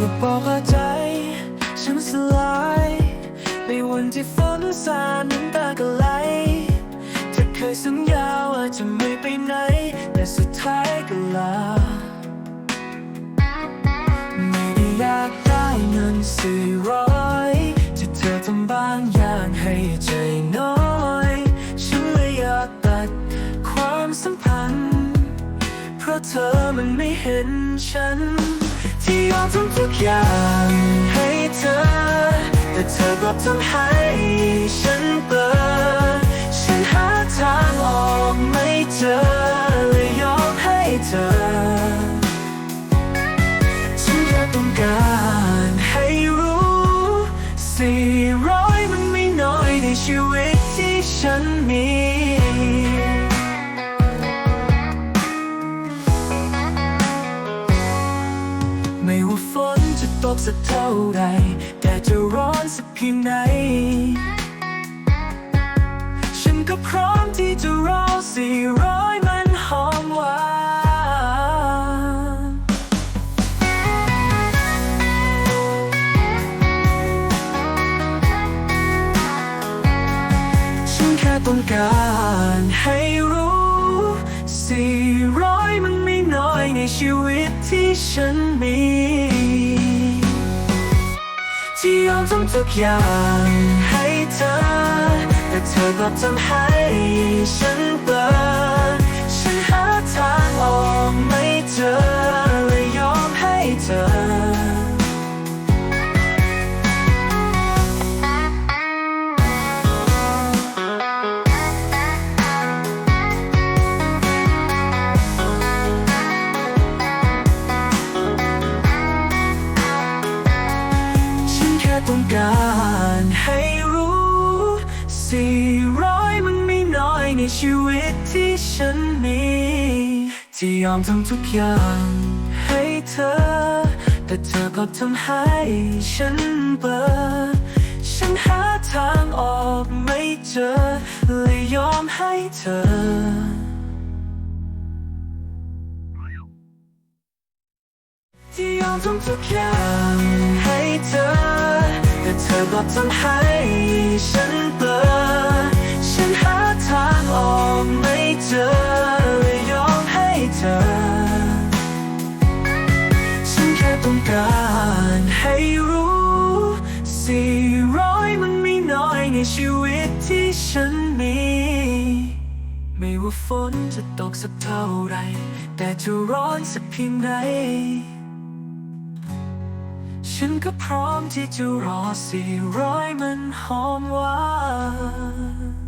ก็บอกว่าใจ ฉันสลายในวันที่ฝนสาดน้ำตาก็ไหลเธอเคยสัญญาว่าจะไม่ไปไหน แต่สุดท้ายก็ลา ไม่ได้อยากได้เงินสี่ร้อยที่เธอทำบางอย่างให้ใจน้อย ฉันเลยอยากตัดความสัมพันธ์ เพราะเธอมันไม่เห็นฉัน ที่ยอมทำทุกอย่างให้เธอ แต่เธอกลับทำให้ฉันเปิดฉันหาทางออกไม่เจอเลยยอมให้เธอ ฉันแค่ต้องการให้รู้สี่ร้อยมันไม่น้อยในชีวิตที่ฉันมี กสักเท่าใดแต่จะร้อนสักเพียงไหน ฉันก็พร้อมที่จะรอสี่ร้อยมันหอมหวานฉันแค่ต้องการให้รู้สี่ร้อยมันไม่น้อยในชีวิตที่ฉันมี ที่ยอมทำทุกอย่างให้เธอ แต่เธอกลับทำให้ฉันเปิดฉันหาทางออกไม่เจอเลยยอมให้เธอ ชีวิตที่ฉันมีที่ยอมทำทุกอย่างให้เธอ แต่เธอก็ทำให้ฉันเปิดฉันหาทางออกไม่เจอเลยยอมให้เธอที่ยอมทำทุกอย่างให้เธอ แต่เธอกลับทำให้ฉันเปิด วิตที่ฉันมี ไม่ว่าฝนจะตกสักเท่าไร แต่จะร้อนสักเพียงใดฉันก็พร้อมที่จะรอสี่ร้อยมันหอมหวาน